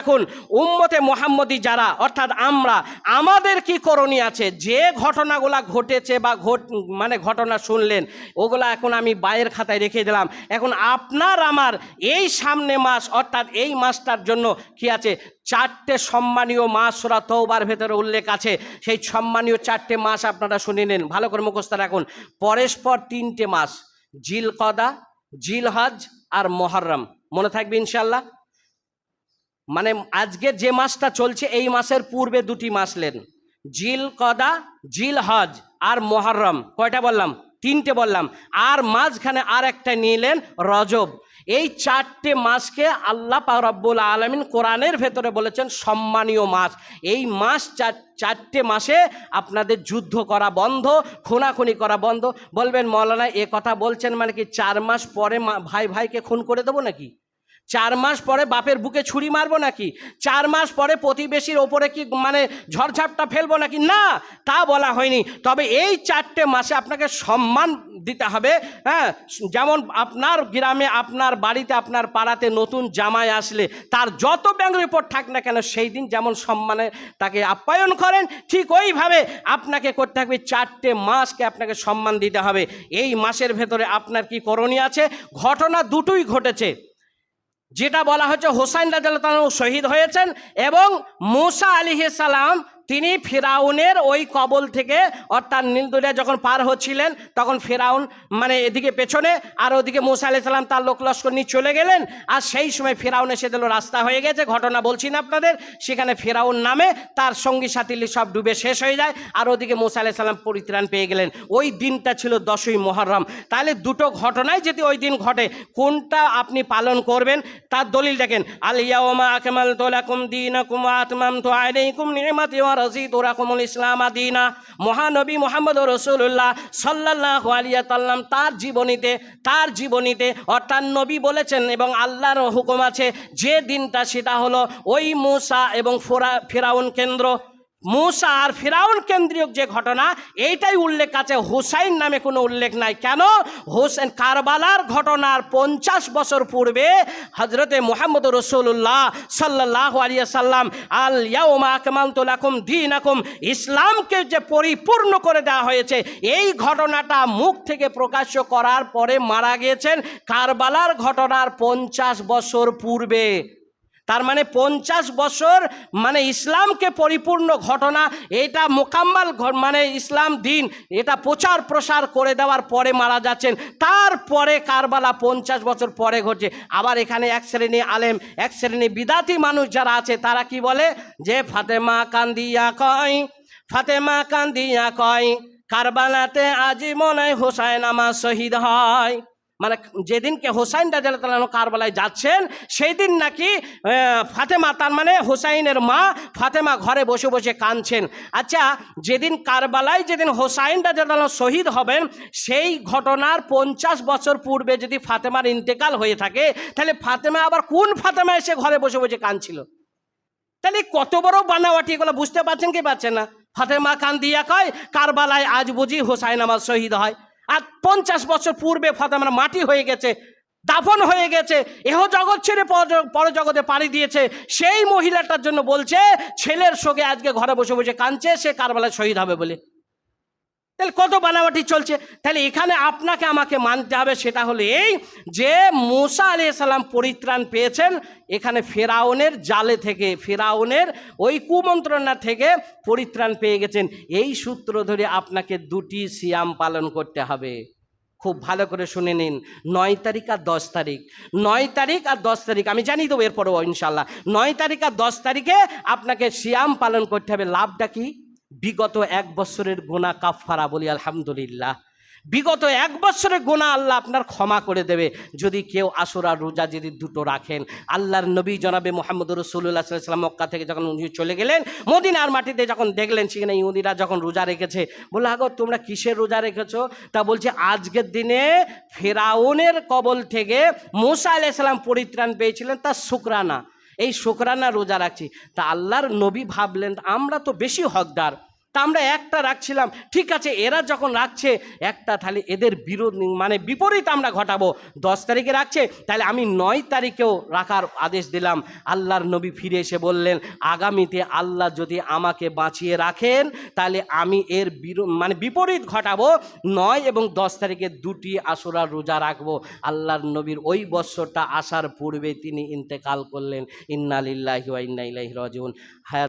এখন উম্মতে মোহাম্মদি যারা, অর্থাৎ আমরা, আমাদের কি করণীয় আছে? যে ঘটনাগুলা ঘটেছে বা ঘট মানে ঘটনা শুনলেন, ওগুলা এখন আমি বাইরের খাতায় রেখে দিলাম। এখন আপনার আমার এই সামনে মাস, অর্থাৎ এই মাসটার জন্য কি আছে? চারটে সম্মানীয় মাস সোরা তৌবার ভেতরে উল্লেখ আছে। সেই সম্মানীয় চারটে মাস আপনারা শুনে নিন। ভালো করে মুখস্থ রাখুন। পরস্পর তিনটে মাস জিল কদা জিল হজ আর মহরম। মনে থাকবে ইনশাল্লাহ মানে আজকের যে মাসটা চলছে, এই মাসের পূর্বে দুটি মাস লেন। জিল কদা, জিল হজ আর মহরম। কয়টা বললাম? তিনটে বললাম। আর মাঝখানে আর একটা নিলেন রজব। এই চারটে মাসকে আল্লাহ রব্বুল আলমিন কোরআনের ভেতরে বলেছেন সম্মানীয় মাস। এই মাস চার, চারটে মাসে আপনাদের যুদ্ধ করা বন্ধ, খুনাখুনি করা বন্ধ। বলবেন, মৌলানা, এ কথা বলছেন মানে কি চার মাস পরে ভাই ভাইকে খুন করে দেবো নাকি? চার মাস পরে বাপের বুকে ছুরি মারবো নাকি? চার মাস পরে প্রতিবেশীর ওপরে কি মানে ঝড়ঝাপটা ফেলব নাকি? না, তা বলা হয়নি। তবে এই চারটে মাসে আপনাকে সম্মান দিতে হবে হ্যাঁ? যেমন আপনার গ্রামে, আপনার বাড়িতে, আপনার পাড়াতে নতুন জামাই আসলে, তার যত ব্যাংক রিপোর্ট থাক না কেন, সেই দিন যেমন সম্মানে তাকে আপ্যায়ন করেন, ঠিক ওইভাবে আপনাকে করতে হবে। চারটে মাসকে আপনাকে সম্মান দিতে হবে। এই মাসের ভেতরে আপনার কি করণীয় আছে? ঘটনা দুটোই ঘটেছে। যেটা বলা হচ্ছে হোসাইন রাজু শহীদ হয়েছেন এবং মুসা আলিহ সালাম তিনি ফেরাউনের ওই কবল থেকে, অর্থাৎ নীলদরিয়া যখন পার হচ্ছিলেন, তখন ফেরাউন মানে এদিকে পেছনে, আর ওদিকে মুসা আলি সাল্লাম তার লোক লস্কর নিয়ে চলে গেলেন, আর সেই সময় ফেরাউন এসে দিল, রাস্তা হয়ে গেছে, ঘটনা বলছি না আপনাদের। সেখানে ফেরাউন নামে তার সঙ্গী সাথী সব ডুবে শেষ হয়ে যায়, আর ওদিকে মুসা আলি সাল্লাম পরিত্রাণ পেয়ে গেলেন। ওই দিনটা ছিল দশই মহরম তাহলে দুটো ঘটনায় যদি ওই দিন ঘটে, কোনটা আপনি পালন করবেন? তার দলিল দেখেন আলিয়াওমা আকমাল তোলাকুম দিনাকুম আতমাম তো আলাইকুম নিমাতি ওয়া ওরাকুমুল ইসলাম মহানবী মোহাম্মদ রসুল্লাহ সাল্লাহ আলিয়া তাল্লাম তার জীবনীতে তার জীবনীতে, অর্থাৎ নবী বলেছেন এবং আল্লাহর হুকুম আছে, যে দিনটা সেটা হলো ওই মূসা এবং ফোরা, ফেরাউন কেন্দ্র। মুসা আর ফিরাউন কেন্দ্রীয় যে ঘটনা, এইটাই উল্লেখ আছে। হুসাইন নামে কোনো উল্লেখ নাই। কেন? হোসেন কারবালার ঘটনার পঞ্চাশ বছর পূর্বে হজরতে মোহাম্মদ রসুল্লাহ সাল্লাহ আলিয়া সাল্লাম আল ইয়াউমা আকমাল তোলাকুম দিন আকুম ইসলামকে যে পরিপূর্ণ করে দেওয়া হয়েছে, এই ঘটনাটা মুখ থেকে প্রকাশ্য করার পরে মারা গিয়েছেন কারবালার ঘটনার পঞ্চাশ বছর পূর্বে। তার মানে পঞ্চাশ বছর মানে ইসলামকে পরিপূর্ণ ঘটনা, এটা মোকাম্মাল মানে ইসলাম দিন, এটা প্রচার প্রসার করে দেওয়ার পরে মারা যাচ্ছেন। তারপরে কারবালা পঞ্চাশ বছর পরে ঘটছে। আবার এখানে এক শ্রেণি আলেম, এক শ্রেণি বিদাতি মানুষ যারা আছে, তারা কি বলে? যে ফাতেমা কান্দিয়া কয়, ফাতেমা কান্দিয়া কয়, কারবালাতে আজি মনে হোসাইন আমার শহীদ হয়। মানে যেদিনকে হোসাইন রাজাল কারবালায় যাচ্ছেন সেই দিন নাকি ফাতেমা, তার মানে হোসাইনের মা ফাতেমা ঘরে বসে বসে কাঁদছেন। আচ্ছা যেদিন কারবালায় যেদিন হোসাইন রাজাল শহীদ হবেন, সেই ঘটনার পঞ্চাশ বছর পূর্বে যদি ফাতেমার ইন্তেকাল হয়ে থাকে, তাহলে ফাতেমা আবার কোন ফাতেমা এসে ঘরে বসে বসে কাঁদছিল? তাহলে কত বড় বানাওয়াটি, এগুলো বুঝতে পারছেন কি পারছেন না? ফাতেমা খান দিয়া কয়, কারবালায় আজ বুঝি হোসাইন আমার শহীদ হয়। আর পঞ্চাশ বছর পূর্বে ফাতেমার মাটি হয়ে গেছে, দাফন হয়ে গেছে, এহ জগৎ ছেড়ে পর- পরজগতে পাড়ি দিয়েছে, সেই মহিলাটার জন্য বলছে, ছেলের শোকে আজকে ঘরে বসে বসে কাঁদছে, সে কারবালায় শহীদ হবে বলে। তাহলে কত বানাবাটি চলছে? তাহলে এখানে আপনাকে আমাকে মানতে হবে সেটা হলো এই যে মুসা আলি সাল্লাম পরিত্রাণ পেয়েছেন, এখানে ফেরাউনের জালে থেকে, ফেরাউনের ওই কুমন্ত্রণা থেকে পরিত্রাণ পেয়ে গেছেন। এই সূত্র ধরে আপনাকে দুটি সিয়াম পালন করতে হবে। খুব ভালো করে শুনে নিন। নয় তারিখ আর দশ তারিখ। নয় তারিখ আর দশ তারিখ, আমি জানি দেবো এরপরেও ইনশাল্লাহ নয় তারিখ আর দশ তারিখে আপনাকে সিয়াম পালন করতে হবে। লাভটা কি? বিগত এক বছরের গোনা কাফারা বলি আলহামদুলিল্লাহ। বিগত এক বছরের গোনা আল্লাহ আপনার ক্ষমা করে দেবে। যদি কেউ আসরা রোজা যদি দুটো রাখেন, আল্লাহর নবী জনাবে মোহাম্মদ রসুল্লাহ সাল্লাম মক্কা থেকে যখন উনি চলে গেলেন, মদিনার মাটিতে যখন দেখলেন সেখানে ইহুদিরা যখন রোজা রেখেছে, বলল, আগো, তোমরা কিসের রোজা রেখেছো? তা বলছে, আজকের দিনে ফেরাউনের কবল থেকে মোসা আলাইসাল্লাম পরিত্রাণ পেয়েছিলেন, তার শুক্রানা। এই শোকরানা রোজা রাখছি। তা আল্লাহর নবী ভাবলেন আমরা তো বেশি হকদার। তা আমরা একটা রাখছিলাম। ঠিক আছে, এরা যখন রাখছে, একটা তাহলে এদের বিরোধ মানে বিপরীত আমরা ঘটাবো। দশ তারিখে রাখছে, তাহলে আমি নয় তারিখেও রাখার আদেশ দিলাম। আল্লাহর নবী ফিরে এসে বললেন, আগামীতে আল্লাহ যদি আমাকে বাঁচিয়ে রাখেন, তাহলে আমি এর মানে বিপরীত ঘটাবো। নয় এবং দশ তারিখে দুটি আসরার রোজা রাখব। আল্লাহর নবীর ওই বৎসরটা আসার পূর্বে তিনি ইন্তেকাল করলেন। ইন্না লিল্লাহি ওয়া ইন্না ইলাইহি রাজিউন। হায়াত